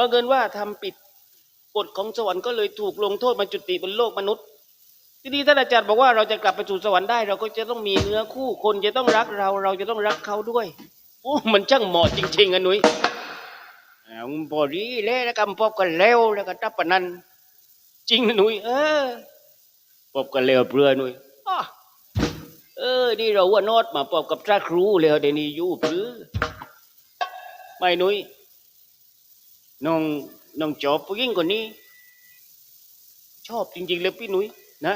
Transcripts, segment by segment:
บังเอิญว่าทำปิดกฎของสวรรค์ก็เลยถูกลงโทษมาจุติบนโลกมนุษย์ ทีนี้ท่านอาจารย์บอกว่าเราจะกลับไปสู่สวรรค์ได้ เราก็จะต้องมีเนื้อคู่คนจะต้องรักเรา เราจะต้องรักเขาด้วยโอ้มันช่างเหมาะจริงๆอะหนุ้ยอ่ามึงพอดีเลยแล้วกำพบกันแล้วแล้วก็ทับปนันจริงนะหนุ้ยเออพบกันแล้วเปลือหนุ้ยเออ นี่เราว่านอดมาพบกับพระครูแล้วเดี๋ยวนี้อยู่เปลือไม่หนุ้ย น้องน้องจอบผู้หญิงคนนี้ ชอบจริงๆเลยพี่หนุ้ยนะ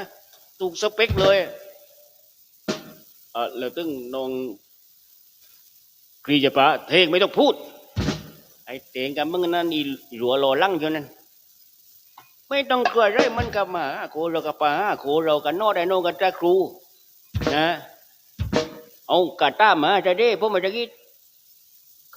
ถูกสเปคเลยเออแล้วตึงน้องกรีจะปะเทงไม่ต้องพูด ไอ้เตงกับมึงนั่นอีหลัวรอลังอยู่นั่นไม่ต้องกลัวเลยมันกับมาโคเรากับปาหาโคเรากันนอได้นอกันจะครู นะ เอากาต้ามาจะได้พวกมันจะคิด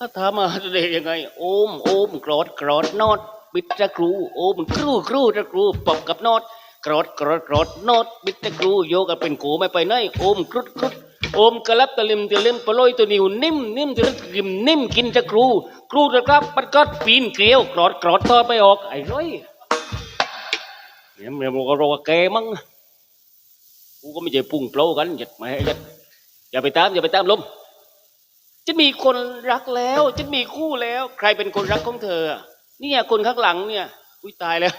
ก็ถามมาจะได้ยังไง โอมโอมกรอดกรอดนอดบิดจะครูโอมครูครูจะครูปบกับนอดกรอดกรอดกรอดนอดบิดจะครูโยกันเป็นโขไม่ไปไหนโอมครุดครุดโอมกระลับตะลิมตะลิมปลอยตัวนิวนิ่มนิ่มตะลิมกิมนิ่มกินจะครู ครูจะครับมันก็ปีนเกลียวกรอดกรอดทอดไม่ออกไอ้ร้อยเนี่ยมันบอกว่าเราแกมั้งกูก็ไม่ใช่ปุ่งเปล่ากันอย่าไม่ให้อย่าอย่าไปตามอย่าไปตามลม จะมีคนรักแล้วจะมีคู่แล้ว ใครเป็นคนรักของเธอเนี่ยคนข้างหลังเนี่ยอุ้ยตายแล้ว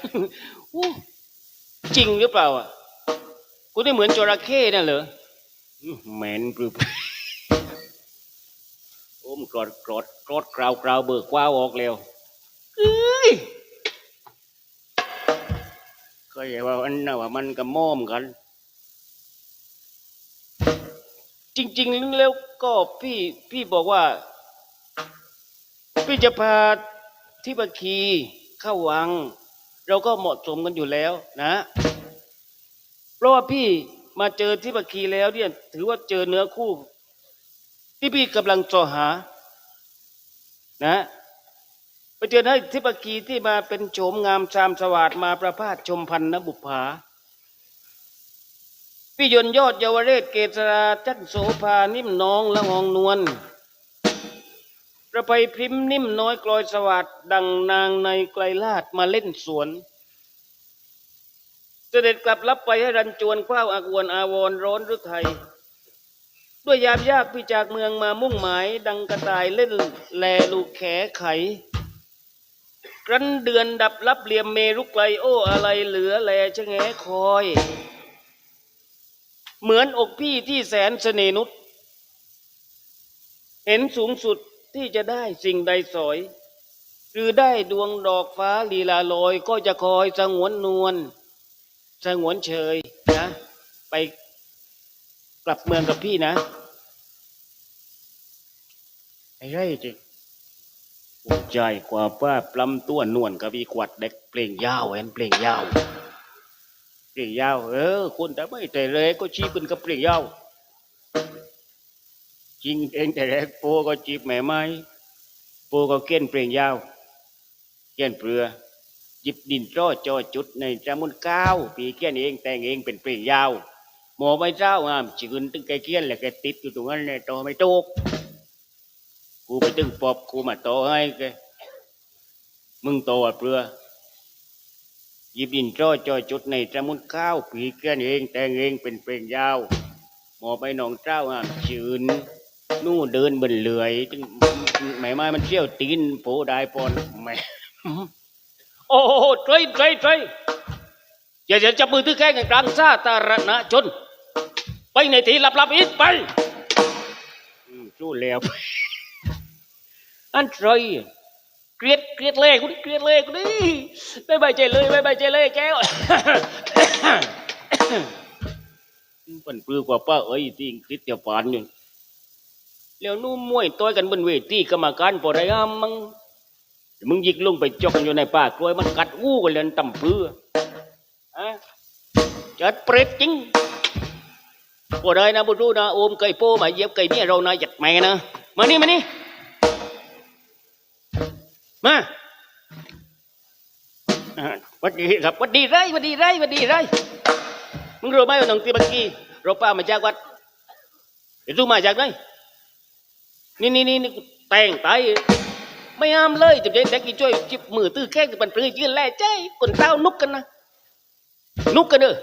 จริงหรือเปล่าอะกูได้เหมือนจระเข้น่ะเหรออื้อเหม็นปรึบโอ้มกรอดกรอดกรอดกราวกราวเบิกกว้าวออกแล้วเอ้ยก็อย่าว่าอันน่ะว่ามันกับม่อมกัน จริง ๆ แล้ว ก็พี่พี่บอกว่า พี่จะพาทิบคีเข้าวัง เราก็เหมาะสมกันอยู่แล้วนะ เพราะว่าพี่มาเจอทิบคีแล้วเนี่ยถือว่าเจอเนื้อคู่ ที่พี่กำลังจอหา นะไปเจอให้ทิบคีที่มาเป็นโฉมงามชามสวัสดมาประพาสชมพันนบุปผา พี่ยนยอดเยาวเรศเกษราจันโสภานิ่มน้องละงองนวลประภัยพริมพ์นิ่มน้อยกลอยสวัสดดังนางในไกลลาดมาเล่นสวน เสด็จกลับรับไปให้รันจวนคว้าวอากวนอาวรร้อนรือไทย ด้วยยามยากพี่จากเมืองมามุ่งหมาย ดังกระต่ายเล่นแลลูกแขไขรันเดือนดับรับเหลี่ยมเมรุไกลโอ้อะไรเหลือแลชะแงคอย เหมือนอกพี่ที่แสนเสน่หนุษเห็นสูงสุดที่จะได้สิ่งใดสอย หรือได้ดวงดอกฟ้าลีลาลอยก็จะคอยสงวนนวลสงวนเฉยนะ ไปกลับเมืองกับพี่นะไอ้ไรจริงใจกว่าป้าปลำตัวนวลกับอีกวัดเด็กเปล่งยาวแอนเปล่งยาว ยนยาวเออ คนแต่ไม่แต่แรกก็ชี้เป็นกับเปลี่ยนยาวจริงเองแต่แรกโปก็จีบแม่ไม้โปก็เกี้ยนเปลี่ยนยาวเกี้ยนเปลือหยิบดินจ้อจอจุดในจามุนก้าวปีเกี้ยนเองแต่งเองเป็นเปลี่ยนยาวหมอไม่เจ้าอะจืนตึงไกเกี้ยนแหละแกติดอยู่ตรงนั้นเลยโตไม่โตกกูไปตึงปอบกูมาโตให้แกมึงโตอะเปลือ หยิบดินจ้อจอยจุดในจมุนข้าวผีเกี้ยนเองแต่งเองเป็นเพลงยาว หมอไปหนองเจ้าอะชืนนู่เดินบนเลื่อยจึงแม่ไม้มันเชี่ยวตีนโผได้ปอนแม่โอ้โหใจใจใจอย่าอย่าจับมือถือแค่กันกลางซาตารณชน ไปในที่ลับๆอีกไปอืมสู้แล้วอันใจ เกลียดเกลียดเลยคุณเกลียดเลยคุณนี่ไม่ใบายใจเลยไม่ใบายใจเลยแก้วเป็นปลือกว่าป้าเอ้ยที่คริสเตียปานอยู่แล้วนู่มวยต่อยกันบนเวทีกรรมการปอไรามมังมึงยิกลงไปจกกันอยู่ในป่ากล้วยมันกัดอู้กันเลยต่ำปลืออะจัดเปรตจริงปอไรนะบุรุษนะโอมไก่โป้มาเหย็บไก่เมียเรานะหยัดแม่นะมานี่มานี่ มาวัดดีครับวัดดีไรวัดดีไรวัดดีไรมึงรู้ไหมว่าหนองตีบักกี้เราป้ามาจากวัดเดี๋ยวรู้มาจากไหนนี่นี่นี่นี่แต่งตายไม่ห้ามเลยจะได้เด็กกี่ช่วยจิบมือตื้อแข้งกับปันปลือยืนแล่ใจคนเต้านุกกันนะนุกกันเด้อ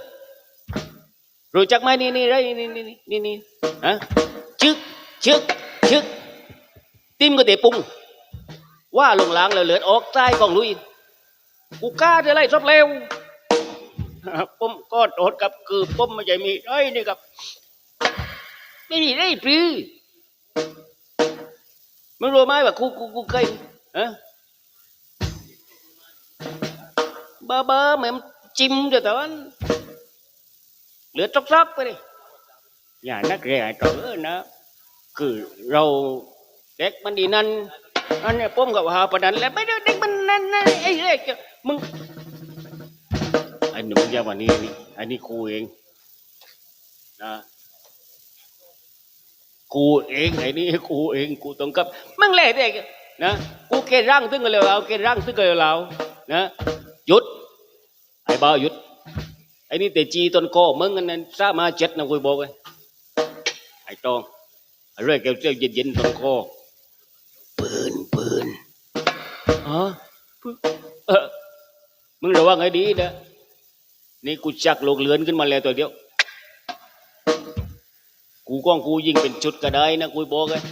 รู้จักไหมนี่นี่ไรนี่นี่นี่นี่ฮะชึกชึกชึกติมก็เตะปุง ว่าลงล้างแล้วเลือดออกใต้กองลุย กูกล้าจะไล่ชอบเร็วผมก็โดดกับคือผมไม่ใช่มีไรนี่ครับ ไม่มีไรปรือมึงรู้ไหมว่ากูกูกูเคยฮะบ้าบ้าแม่มจิ้มเดี๋ยวแตอนเหลือซอกๆไปเลยอย่านักเรียนต่อเออนะ คือเราเด็กมันดีนั่น อันเนี้ยผมกับหาประดันแล้วไม่ได้เด็กมันนั่นนั่นไอ้เด็กมึงไอ้หนุ่มยาวันนี้นี่อันนี้กูเองนะกูเองไอ้นี่กูเองกูต้องกับมึงแหละเด็กนะกูแค่ร่างตึ้งกันเลยเราแค่ร่างตึ้งกันเลยเรานะหยุดไอ้บ้าหยุดไอ้นี่แต่จีตนคอมึงอันนั้นสามาเจ็ดนะกูบอกไอ้ตองไอ้เรื่องเกี่ยวเย็นๆต้นคอ ปืนปืนฮะปืนเออมึงระวังให้ดีนะนี่กูชักโลกเลือนขึ้นมาแล้วตัวเดียว กูก้องกูยิงเป็นชุดก็ได้นะกูบอกเลย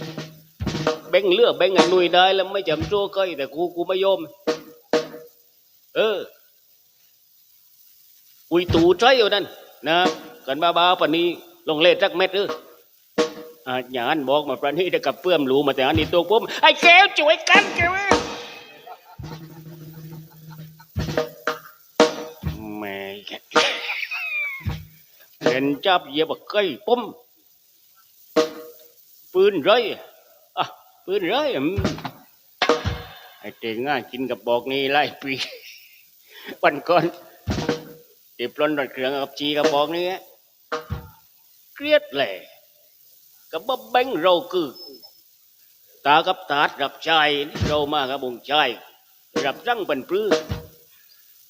แบ่งเลือกแบ่งไอ้นุยได้แล้วไม่จำตัวเคยแต่กูกูไม่ยอมเออกุยตูใจอยู่นั่นนะ กันบ้าบ้าๆปนนี้ลงเล่จักเม็ดเออ อย่างนั้นบอกมาปานนี้ได้กับเปื้อมรู้มาแต่อันนี้ตัวผมไอ้แก้วช่วยกันแก้วเอ้ยแม่แกเห็นจับเยียบใกล้ปุ้มปืนไรอะปืนไรไอ้เต่งง่ากินกับบอกนี่ไล่ปีวันก่อนเดี๋ยวปล้นรถเครื่องกับจีกับบอกนี่เครียดแหละ กับบ๊บแบงเราคือ ตากับตาดรับใจเรามากับบงใจรับรังเป็นปลื้อ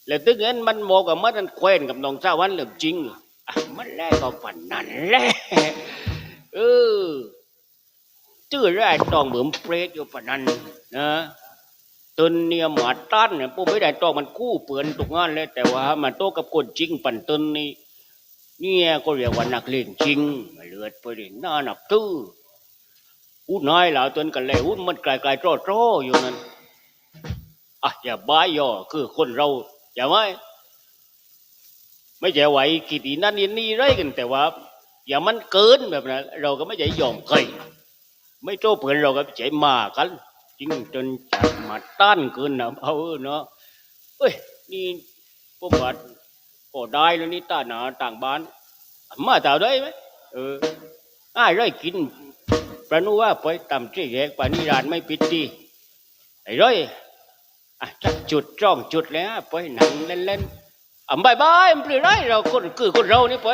แล้วตึงเห็นมันโมกับมันนั่นแควนกับน้องสาววันเรื่องจริงอะมันแรกก็ฝันนั่นแหละเออชื่อแรกต้องเหมือนเปรตอยู่ฝันนั้นนะตนเนี่ยหมาต้านเนี่ยพวกไม่ได้ต้องมันกู้เปือนทุกงานเลยแต่ว่ามันโตกับคนจริงปันตนนี่ เนี่ยก็เรียกว่านักเล่นจริงเลือดไปเล่นหน้าหนับตื้ออู้น้อยเหล่าตนกันเลยอู้มันไกลๆโจ้ๆอยู่นั่นอะอย่าบ้ายย่อคือคนเราอย่าไว้ไม่ใช่ไหวกิตีนั่นนี่นี่ไรกันแต่ว่า อย่ามันเกินแบบนั้นเราก็ไม่ใช่ยอมใครไม่โตเพื่อนเราก็ใจมากันจริงจนจัดมาต้านเกินนะเอาเนาะเอ้ยนี่พวกบัด ก็ได้แล้วนี่ตาหนาต่างบ้าน มาต่าได้ไหมเอออ้ายไรกินประนุว่าไปต่ำที่แยกป่านี่ร้านไม่ปิดดีไอ้ร้อยอะจักจุดจ้องจุดแล้วไปหนังเล่นๆอะบายบายมันเปลี่ยนไรเราคนคือคนเรานี่ไป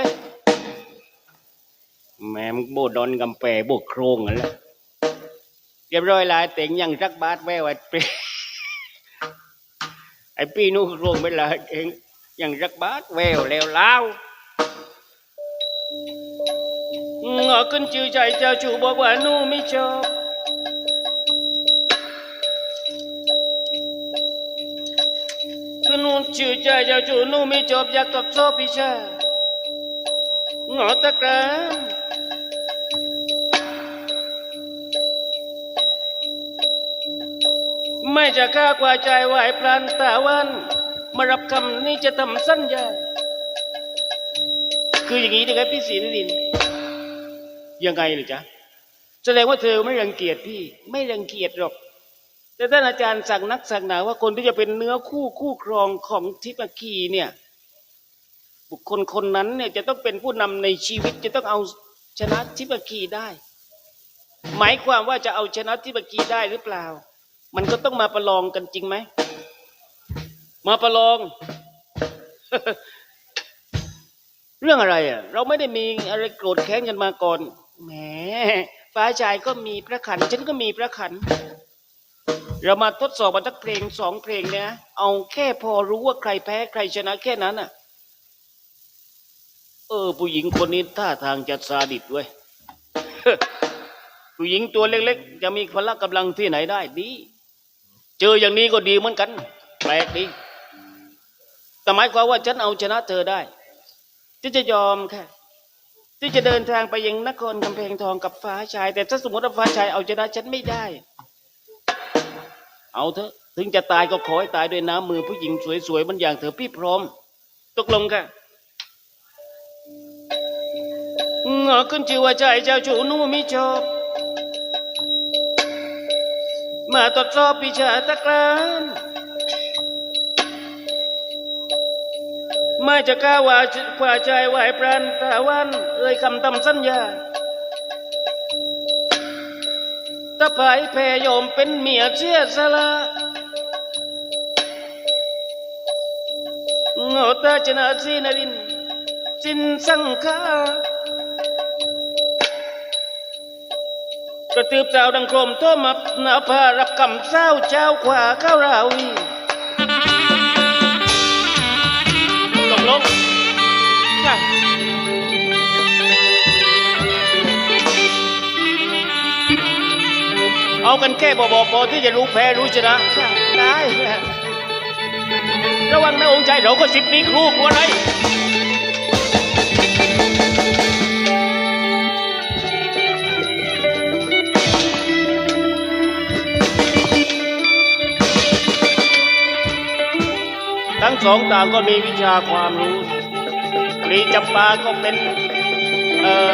แม่มโบดอนกำแปโบโครงกันแล้วเรียบร้อยหลายเต็งยังรักบาทแววไอ้ปีไอ้ปีนู้โครงไม่ละเอง ยังรักบาทแววแล้วเล่าเงาขึ้นชื่อใจเจ้าชูบอกว่าหนูไม่ชอบขึ้น มากตบกรานไม่จะฆ่ากว่าใจไหวพลันตาวันมารับคำนี้จะทำสัญญา คืออย่างนี้นะครับพี่ศรีนรินยังไงเลยจ๊ะแสดงว่าเธอไม่รังเกียจพี่ ไม่รังเกียจหรอก แต่ท่านอาจารย์สั่งนักสั่งหนาว่าคนที่จะเป็นเนื้อคู่คู่ครองของทิปกีเนี่ย บุคคลคนนั้นเนี่ยจะต้องเป็นผู้นำในชีวิตจะต้องเอาชนะทิปกีได้ หมายความว่าจะเอาชนะทิปกีได้หรือเปล่า มันก็ต้องมาประลองกันจริงไหม มาประลอง เรื่องอะไรอะ เราไม่ได้มีอะไรโกรธแค้นกันมาก่อนแหมฟ้าชายก็มีพระขัน ฉันก็มีพระขัน เรามาทดสอบมาทักเพลงสองเพลงเนี่ยเอาแค่พอรู้ว่าใครแพ้ใครชนะแค่นั้นอะ เออ ผู้หญิงคนนี้ท่าทางจะซาดิสเว้ยผู้หญิงตัวเล็กๆ จะมีพละกำลังที่ไหนได้ดี เจออย่างนี้ก็ดีเหมือนกัน แปลกดี แต่หมายความว่าฉันเอาชนะเธอได้ ที่จะยอมแค่ที่จะเดินทางไปยังนครกำแพงทองกับฟ้าชาย แต่ถ้าสมมติว่าฟ้าชายเอาชนะฉันไม่ได้ เอาเถอะ ถึงจะตายก็ขอให้ตายด้วยน้ำมือผู้หญิงสวยๆมันอย่างเธอพี่พร้อม ตกลงค่ะเงอขึ้นชื่อว่าใจเจ้าชู้นูไม่ชอบมาตรวจสอบวิชาตะกราน ไม่จะกล้าว่าว่าใจไหวพรันตาวัน เอ่ยคำตำสัญญาถ้าภายแพยอมเป็นเมียเสียสละโงตาชนะสีนรินทร์สินสังขากระตืบเจ้าดังโครมโทมับหนาผ้ารับคำเศร้าเจ้าขวาข้าวราวี ลงลงค่ะเอากันแค่บอบพอที่จะรู้แพ้รู้ชนะค่ะได้ค่ะระวังนะองค์ชายเราก็สิบมีครูกลัวอะไร สองต่างก็มีวิชาความรู้ปรีจำปาก็เป็นเอ่อ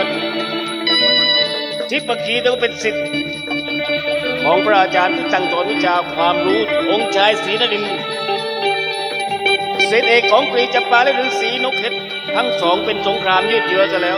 ทิปกีต้องเป็นสิทธิ์ของพระอาจารย์ที่ตั้งสอนวิชาความรู้องค์ชายศรีนรินทร์ศิษเอกของปรีจำปาและฤาษีนกเห็ดทั้งสองเป็นสงครามยืดเยื้อซะแล้ว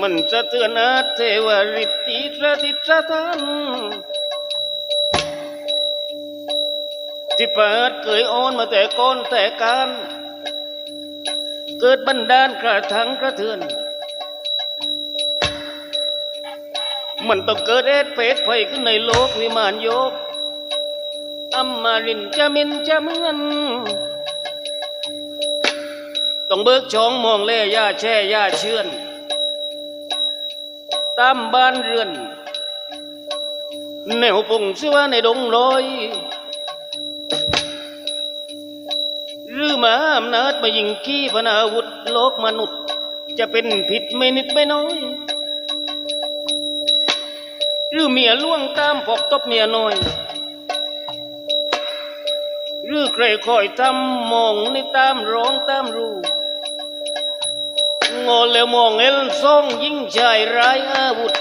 มันสะเทือนอาเทวฤทธิสถิตสถานที่เปิดเคยโอนมาแต่ก้นแต่การ เกิดบันดาลกระทังกระเทือน มันต้องเกิดเอดเพศภัยขึ้นในโลกวิมานโยกอัมมารินจะมินจะเมือนต้องเบิกช่องมองเล่ย่าแช่ย่าเชื่อน ตามบ้านเรือน แนวปงเสื้อในดงลอยหรือหมาอำนาจมายิงขี้พนาวุธโลกมนุษย์ จะเป็นผิดไม่นิดไม่น้อย หรือเมียล่วงตามปกตบเมียน้อย หรือใครคอยทำมองในตามร้องตามรู้ งอแล้วมองเอ็นซ่องยิ่งชายร้ายอาวุธ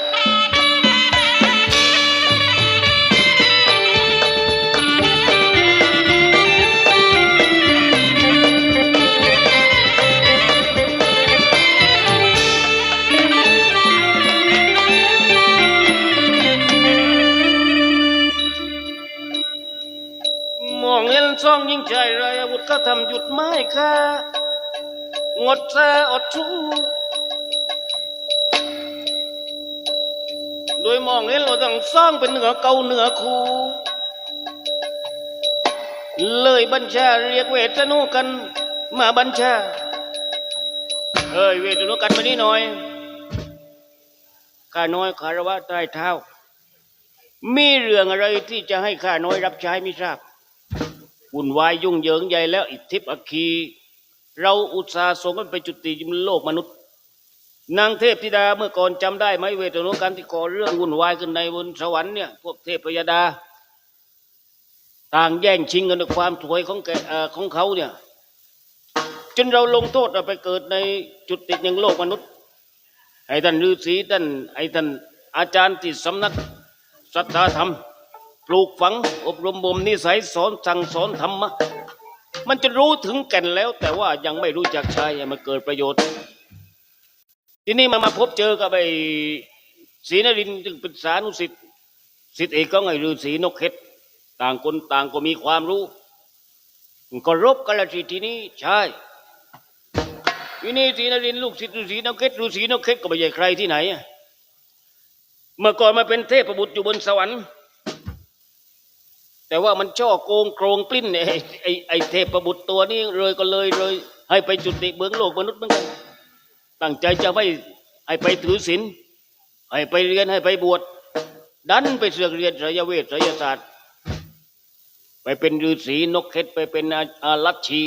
มองเห็นซ่องยิ่งใจไรายอาวุธก็ทำหยุดไม้ค่ะ งดแซอดชูโดยมองเห็นเราต้องซ่องเป็นเหนือเก่าเหนือคูเลยบัญชาเรียกเวทนุกัน มาบัญชา เอ้ยเวทนุกันมานี่หน่อยข้าน้อยคารวะใต้เท้า มีเรื่องอะไรที่จะให้ข้าน้อยรับใช้ไม่ทราบวุ่นวายยุ่งเหยิงใหญ่แล้ว อิทธิปอัคคี เราอุตส่าห์ส่งมันไปจุติบนโลกมนุษย์ นางเทพธิดาเมื่อก่อนจำได้ไหมเวทนุกันที่ก่อเรื่องวุ่นวายขึ้นในบนสวรรค์เนี่ยพวกเทพพยดา ต่างแย่งชิงกันในความสวยของแกเอ่อของเขาเนี่ยจนเราลงโทษเอาไปเกิดในจุดติดยังโลกมนุษย์ให้ท่านฤาษีท่านไอ้ท่านอาจารย์ที่สำนักศรัทธาธรรม ปลูกฝังอบรมบ่มนิสัยสอนสั่งสอนธรรมะ มันจะรู้ถึงแก่นแล้ว แต่ว่ายังไม่รู้จักใช้มันเกิดประโยชน์ ทีนี้มันมาพบเจอกับไอ้ศรีนรินทร์จึงเป็นสานุสิทธิ์สิทธิ์เอกก็ไงฤาษีนกเข็ดต่างคนต่างก็มีความรู้ก็รบกันละสิทีนี้ใช่ทีนี้ศรีนรินทร์ลูกศิษย์ฤาษีนกเข็ดฤาษีนกเข็ดก็ไม่ใช่ใครที่ไหนเมื่อก่อนมาเป็นเทพประบุตรอยู่บนสวรรค์ แต่ว่ามันช่อโกงโกงปลิ้นไอ้ไอ้ไอ้เทพบุตรตัวนี้เลยก็เลยเลย ให้ไปจุติเบื้องโลกมนุษย์เหมือนกัน ตั้งใจจะไม่ให้ไปถือศีลให้ไปเรียนให้ไปบวชดันไปเสือกเรียนไสยเวทไสยศาสตร์ ไปเป็นฤาษีนกเข็ดไปเป็นอาอารัชชี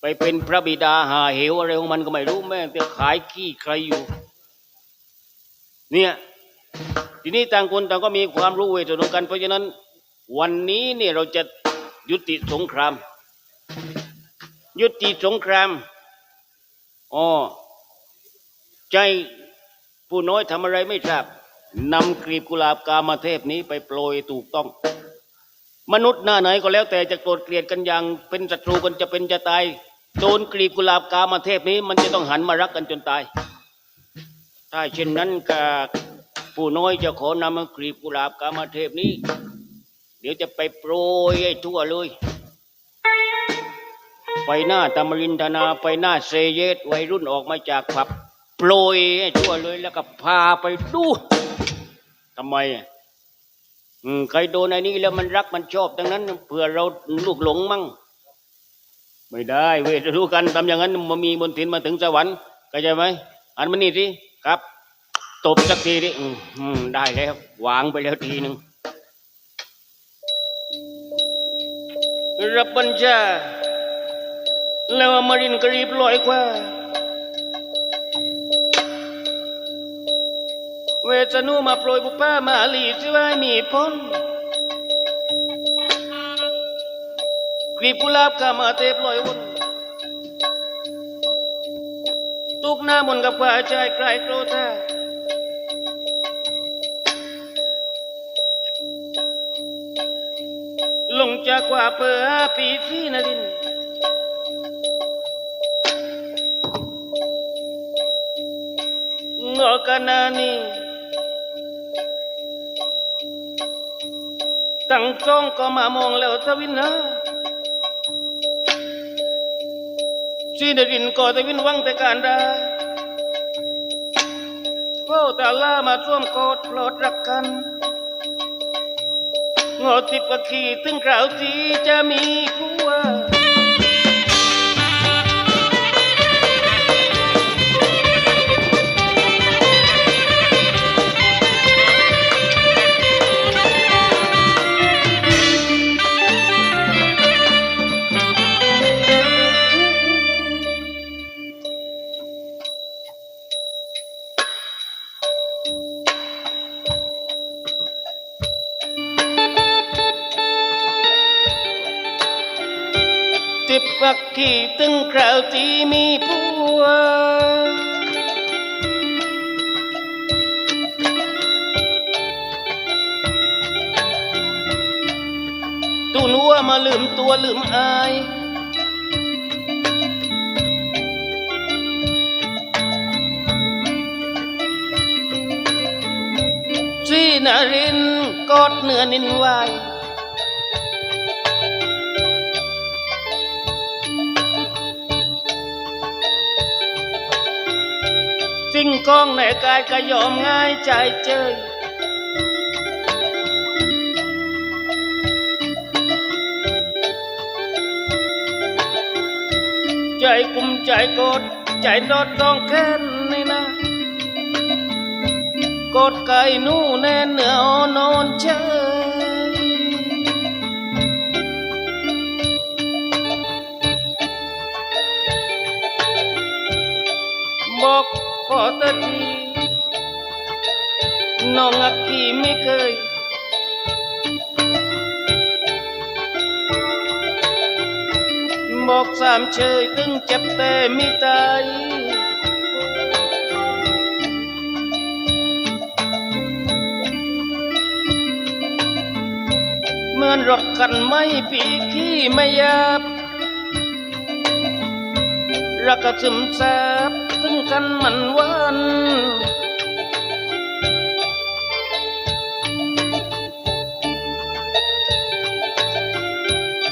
ไปเป็นพระบิดาหาเหวอะไรของมันก็ไม่รู้แม่งแต่ขายขี้ใครอยู่ เนี่ยทีนี้ต่างคนต่างก็มีความรู้เวทนากันเพราะฉะนั้น วันนี้เนี่ยเราจะยุติสงคราม ยุติสงครามอ๋อใจผู้น้อยทำอะไรไม่ทราบนำกลีบกุหลาบกามาเทพนี้ไปโปรยถูกต้อง มนุษย์หน้าไหนก็แล้วแต่จะโกรธเกลียดกันอย่างเป็นศัตรูกันจะเป็นจะตายโดนกลีบกุหลาบกามาเทพนี้ มันจะต้องหันมารักกันจนตาย ถ้าเช่นนั้นกาผู้น้อยจะขอนำกลีบกุหลาบกามาเทพนี้ เดี๋ยวจะไปโปรยให้ทั่วเลย ไปหน้าตำรินธนาไปหน้าเซเยตวัยรุ่นออกมาจากผับโปรยให้ทั่วเลยแล้วก็พาไปดูทำไมอืมใครโดนไอ้นี้แล้วมันรักมันชอบดังนั้นเผื่อเราลูกหลงมั่งไม่ได้เวทรู้กันทำอย่างนั้นมันมีบนถินมาถึงสวรรค์เข้าใจไหมอันมันนี่สิครับ ตบสักทีดิอืมได้แล้ววางไปแล้วทีหนึ่ง รับบัญชาแล้วอมรินทร์กรีบลอยกว่า เวชนูมาโปรยบุป้ามาลีสิว่าให้มีพ้นกรีบกุลาบกามาเทพลอยวนตุกหน้ามนกับกว่าใจใครโกรธา จากว่าเปิดปีที่นรินทร์งอกันนานีตั้งจ้องก็มามองแล้วทวินนะชีนรินก็ทวินวังแต่การด้โอ้ตาล่ามาช่วมกอดปลอดรักกัน งอติดว่าขี่ถึงคราวที่จะมีคู่ คราวที่มีผัวตูนัวมาลืมตัวลืมอายชีนารินกอดเนื้อนินไว สิ่งของในกายก็ยอมง่ายใจเจยใจกุมใจกดใจดอดดองแค้นนี่นะกดไก่นู่แน่นเนื้ออ่อนนอนเชย ตะทีน้องอักกีไม่เคยบอกสามเชยถึงเจ็บแต่ไม่ตายมือนรถกันไม่ปีขี้ไม่ยับรักก็ซึมซาบ ถึงกันมันวัน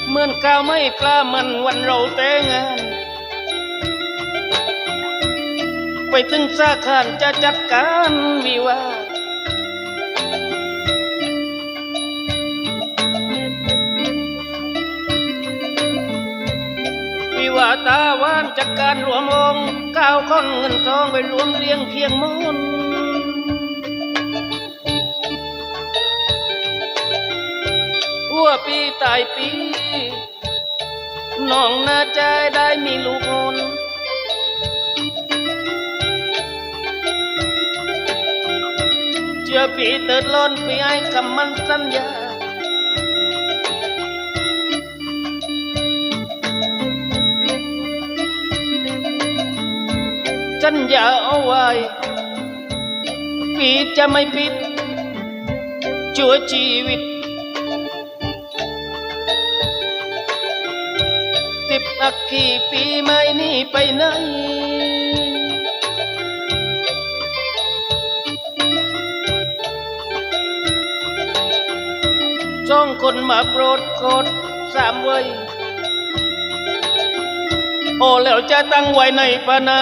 เหมือนก้าวไม่กล้ามันวันเราแต่งงาน ไปถึงสาขาจะจัดการวิวาวิวาตาหวานจัดการรวมองค์ ก้าวค้อนเงินทองไปรวมเรียงเคียงมนหัวปีตายปีน้องน่าใจได้มีลูกคนเชื่อปีเติดล้นปีให้คำมันสัญญา สัญญาเอาไว้ปีจะไม่ผิดชั่วชีวิตสิบอักขีปีไม่นี่ไปไหนจ้องคนมาโปรดโคตสามไว้ยโอ้แล้วจะตั้งไว้ในปานา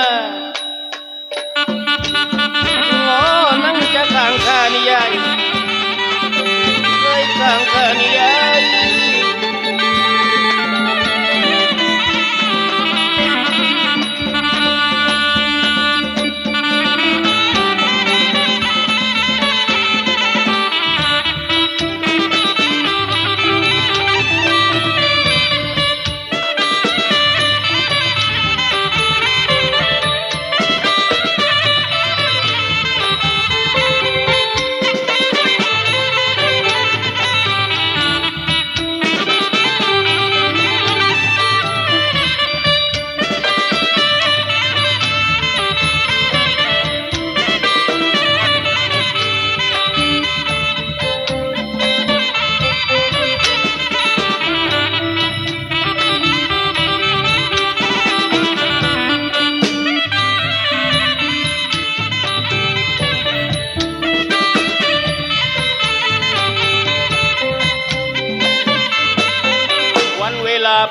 คานิยาย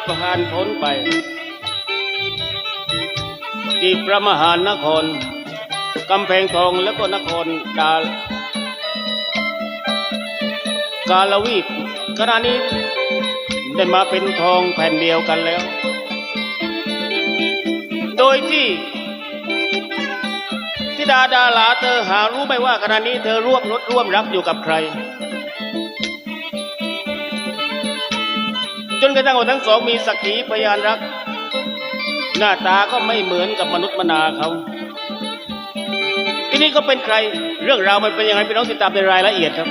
เวลาผ่านพ้นไป ที่พระมหานครกำแพงทองแล้วก็นครดาลกาลวีดขณะนี้ได้มาเป็นทองแผ่นเดียวกันแล้ว โดยที่ทิดาดาลาเธอหารู้ไหมว่าขณะนี้เธอร่วมรถร่วมรักอยู่กับใคร จนกระทั่งว่าทั้งสองมีสักขีพยานรัก หน้าตาก็ไม่เหมือนกับมนุษย์มนาเขาที่นี่ก็เป็นใครเรื่องราวมันเป็นยังไงพี่น้องติดตามในรายละเอียดครับ